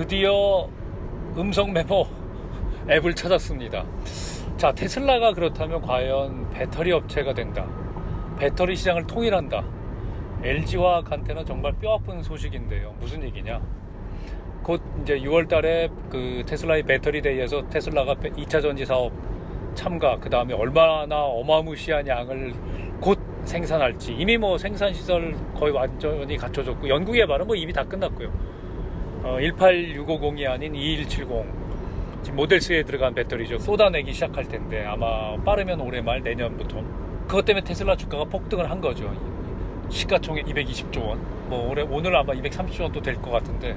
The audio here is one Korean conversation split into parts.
드디어 음성 메모 앱을 찾았습니다. 자, 테슬라가 그렇다면 과연 배터리 업체가 된다. 배터리 시장을 통일한다. LG와 간테는 정말 뼈아픈 소식인데요. 무슨 얘기냐? 곧 이제 6월 달에 그 테슬라의 배터리 데이에서 테슬라가 2차 전지 사업 참가, 그 다음에 얼마나 어마무시한 양을 곧 생산할지 이미 뭐 생산 시설 거의 완전히 갖춰졌고 연구 개발은 뭐 이미 다 끝났고요. 어, 18650이 아닌 2170 지금 모델 3에 들어간 배터리죠. 쏟아내기 시작할 텐데 아마 빠르면 올해 말 내년부터 그것 때문에 테슬라 주가가 폭등을 한 거죠. 시가총액 220조 원. 뭐 올해 오늘 아마 230조 원 또 될 것 같은데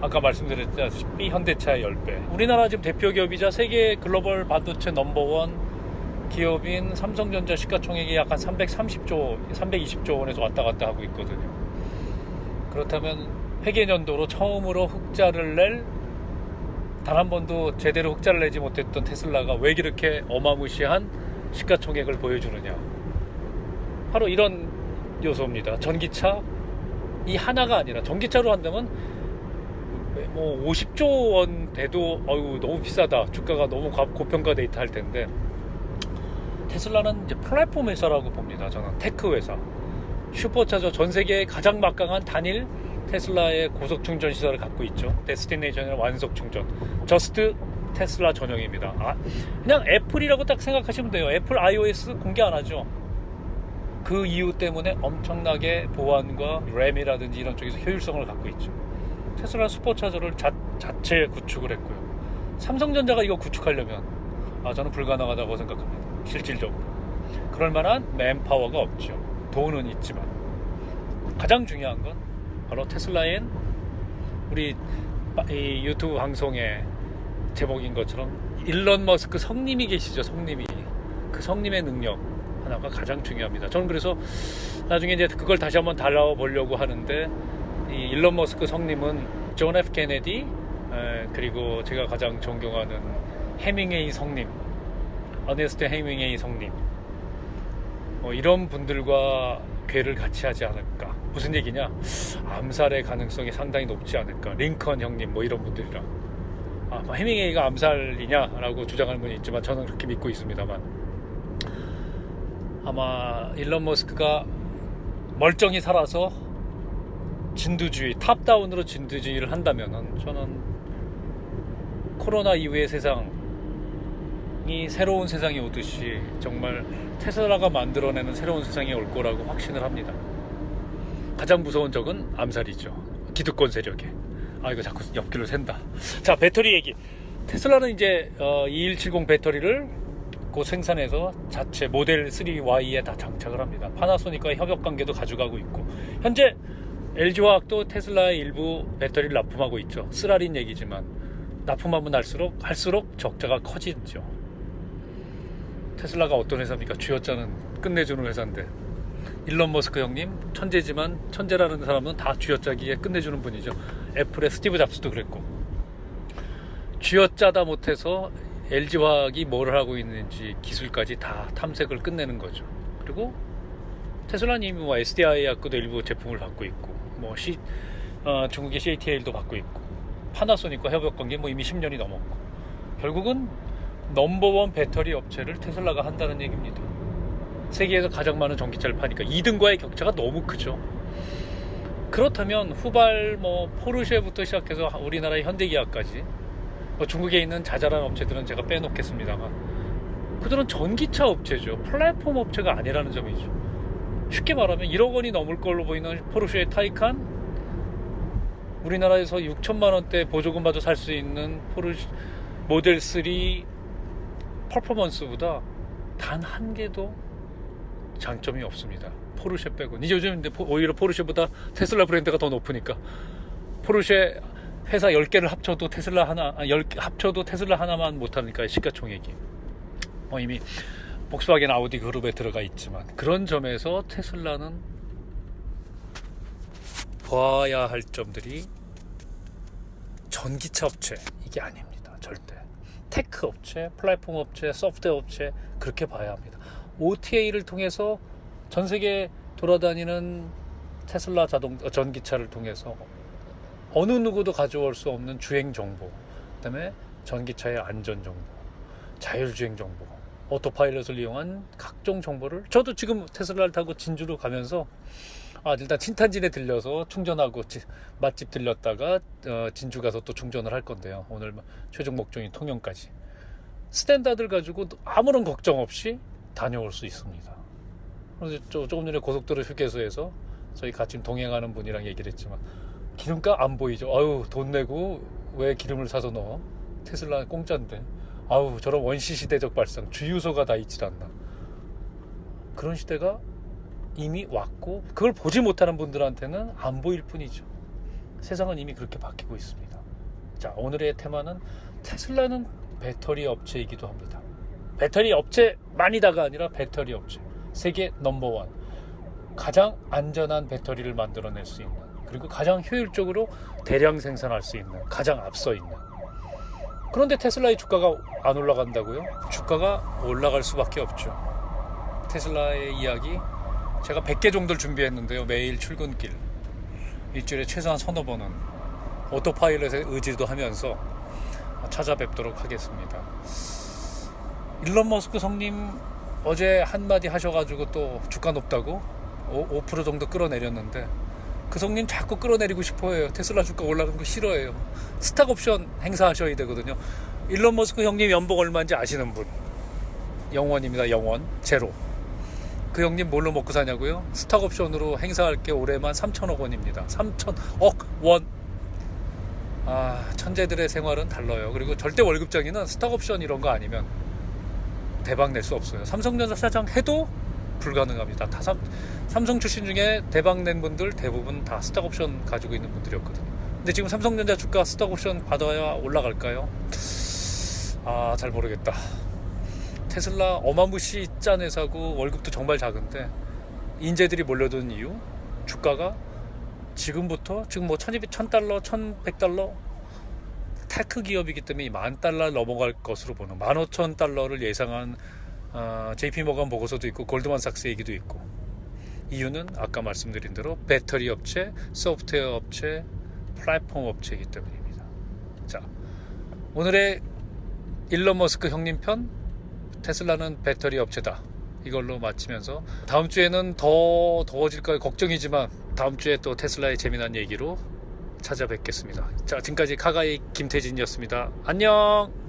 아까 말씀드렸다시피 현대차의 10배. 우리나라 지금 대표 기업이자 세계 글로벌 반도체 넘버원 기업인 삼성전자 시가총액이 약 한 330조, 320조 원에서 왔다 갔다 하고 있거든요. 그렇다면 회계년도로 처음으로 흑자를 낼 단 한 번도 제대로 흑자를 내지 못했던 테슬라가 왜 이렇게 어마무시한 시가총액을 보여주느냐. 바로 이런 요소입니다. 전기차 이 하나가 아니라 전기차로 한다면 뭐 50조 원 돼도 어유 너무 비싸다 주가가 너무 과- 고평가돼 있다 할 텐데 테슬라는 이제 플랫폼 회사라고 봅니다. 저는 테크 회사. 슈퍼차저 전 세계에 가장 막강한 단일 테슬라의 고속 충전 시설을 갖고 있죠. 데스티네이션의 완속 충전. 저스트 테슬라 전용입니다. 아, 그냥 애플이라고 딱 생각하시면 돼요. 애플 iOS 공개 안 하죠. 그 이유 때문에 엄청나게 보안과 램이라든지 이런 쪽에서 효율성을 갖고 있죠. 테슬라 슈퍼차저를 자, 자체 구축을 했고요. 삼성전자가 이거 구축하려면 아, 저는 불가능하다고 생각합니다. 실질적으로. 그럴 만한 맨파워가 없죠. 돈은 있지만. 가장 중요한 건 바로 테슬라엔 우리 바- 이 유튜브 방송의 제목인 것처럼 일론 머스크 성님이 계시죠. 성님이. 그 성님의 능력 하나가 가장 중요합니다. 저는 그래서 나중에 이제 그걸 다시 한번 달라보려고 하는데 이 일론 머스크 성님은 존 F 케네디 에, 그리고 제가 가장 존경하는 해밍웨이 성님 어네스트 해밍웨이 성님 뭐 이런 분들과 괴를 같이 하지 않을까 무슨 얘기냐? 암살의 가능성이 상당히 높지 않을까. 링컨 형님 뭐 이런 분들이랑. 아, 뭐 해밍웨이가 암살이냐라고 주장하는 분이 있지만 저는 그렇게 믿고 있습니다만. 아마 일론 머스크가 멀쩡히 살아서 진두주의 탑다운으로 진두주의를 한다면은 저는 코로나 이후의 세상이 새로운 세상이 오듯이 정말 테슬라가 만들어내는 새로운 세상이 올 거라고 확신을 합니다. 가장 무서운 적은 암살이죠. 기득권 세력에. 아 이거 자꾸 옆길로 샌다. 자 배터리 얘기. 테슬라는 이제 어, 2170 배터리를 곧 생산해서 자체 모델 3Y에 다 장착을 합니다. 파나소닉과 협업 관계도 가져가고 있고 현재 LG화학도 테슬라의 일부 배터리를 납품하고 있죠. 쓰라린 얘기지만 납품하면 할수록 할수록 적자가 커지죠. 테슬라가 어떤 회사입니까? 쥐어짜는 끝내주는 회사인데 일론 머스크 형님 천재지만 천재라는 사람은 다 쥐어짜기에 끝내주는 분이죠. 애플의 스티브 잡스도 그랬고 쥐어짜다 못해서 LG화학이 뭘 하고 있는지 기술까지 다 탐색을 끝내는 거죠. 그리고 테슬라님이 뭐 SDI 학교도 일부 제품을 받고 있고 뭐 C, 어, 중국의 CATL도 받고 있고 파나소닉과 협업 관계 뭐 이미 10년이 넘었고 결국은 넘버원 배터리 업체를 테슬라가 한다는 얘기입니다. 세계에서 가장 많은 전기차를 파니까 2등과의 격차가 너무 크죠. 그렇다면 후발 뭐 포르쉐부터 시작해서 우리나라의 현대기아까지 뭐 중국에 있는 자잘한 업체들은 제가 빼놓겠습니다만 그들은 전기차 업체죠. 플랫폼 업체가 아니라는 점이죠. 쉽게 말하면 1억 원이 넘을 걸로 보이는 포르쉐의 타이칸 우리나라에서 6천만 원대 보조금 받아 살 수 있는 포르쉐 모델 3 퍼포먼스보다 단 한 개도 장점이 없습니다. 포르쉐 빼고 이제 요즘 오히려 포르쉐보다 테슬라 브랜드가 더 높으니까. 포르쉐 회사 10개를 합쳐도 테슬라 하나 아, 10개 합쳐도 테슬라 하나만 못하니까 시가총액이. 어, 이미 복스바겐 아우디 그룹에 들어가 있지만 그런 점에서 테슬라는 봐야 할 점들이 전기차 업체 이게 아닙니다 절대. 테크 업체 플랫폼 업체 소프트웨어 업체 그렇게 봐야 합니다 OTA를 통해서 전 세계 돌아다니는 테슬라 자동 어, 전기차를 통해서 어느 누구도 가져올 수 없는 주행 정보, 그다음에 전기차의 안전 정보, 자율주행 정보, 오토파일럿을 이용한 각종 정보를 저도 지금 테슬라를 타고 진주로 가면서 아 일단 친탄진에 들려서 충전하고 맛집 들렸다가 어, 진주 가서 또 충전을 할 건데요. 오늘 최종 목적인 통영까지 스탠다드를 가지고 아무런 걱정 없이 다녀올 수 있습니다. 그래서 저- 조금 전에 고속도로 휴게소에서 저희 같이 동행하는 분이랑 얘기를 했지만 기름값 안 보이죠. 아유 돈 내고 왜 기름을 사서 넣어? 테슬라 공짜인데. 아우 저런 원시 시대적 발상 주유소가 다 있질 않나. 그런 시대가 이미 왔고 그걸 보지 못하는 분들한테는 안 보일 뿐이죠. 세상은 이미 그렇게 바뀌고 있습니다. 자 오늘의 테마는 테슬라는 배터리 업체이기도 합니다. 배터리 업체만이다가 아니라 배터리 업체 세계 넘버원 가장 안전한 배터리를 만들어낼 수 있는 그리고 가장 효율적으로 대량 생산할 수 있는 가장 앞서 있는 그런데 테슬라의 주가가 안 올라간다고요? 주가가 올라갈 수밖에 없죠. 테슬라의 이야기 제가 100개 정도를 준비했는데요. 매일 출근길 일주일에 최소한 서너 번은 오토파일럿의 의지도 하면서 찾아뵙도록 하겠습니다. 일론 머스크 성님 어제 한마디 하셔가지고 또 주가 높다고 5, 5% 정도 끌어내렸는데 그 성님 자꾸 끌어내리고 싶어해요. 테슬라 주가 올라가는 거 싫어해요. 스탁 옵션 행사하셔야 되거든요. 일론 머스크 형님 연봉 얼마인지 아시는 분? 영원입니다. 영원 제로. 그 형님 뭘로 먹고 사냐고요? 스탁 옵션으로 행사할 게 올해만 3천억 원입니다. 3천억 원. 아 천재들의 생활은 달라요. 그리고 절대 월급쟁이는 스탁 옵션 이런 거 아니면 대박 낼 수 없어요. 삼성전자 사장 해도 불가능합니다. 다 삼, 삼성 출신 중에 대박 낸 분들 대부분 다 스탁 옵션 가지고 있는 분들이었거든요. 근데 지금 삼성전자 주가 스탁 옵션 받아야 올라갈까요? 아, 잘 모르겠다. 테슬라 어마무시 짠 회사고 월급도 정말 작은데 인재들이 몰려든 이유 주가가 지금부터 지금 뭐 1200, 1000달러, 1100달러 테크 기업이기 때문에 만 달러 넘어갈 것으로 보는 15,000달러를 예상한 어, JP 모건 보고서도 있고 골드만삭스 얘기도 있고 이유는 아까 말씀드린 대로 배터리 업체, 소프트웨어 업체, 플랫폼 업체이기 때문입니다. 자, 오늘의 일론 머스크 형님 편 테슬라는 배터리 업체다. 이걸로 마치면서 다음 주에는 더 더워질까 걱정이지만 다음 주에 또 테슬라의 재미난 얘기로 찾아뵙겠습니다. 자, 지금까지 카가이 김태진이었습니다. 안녕!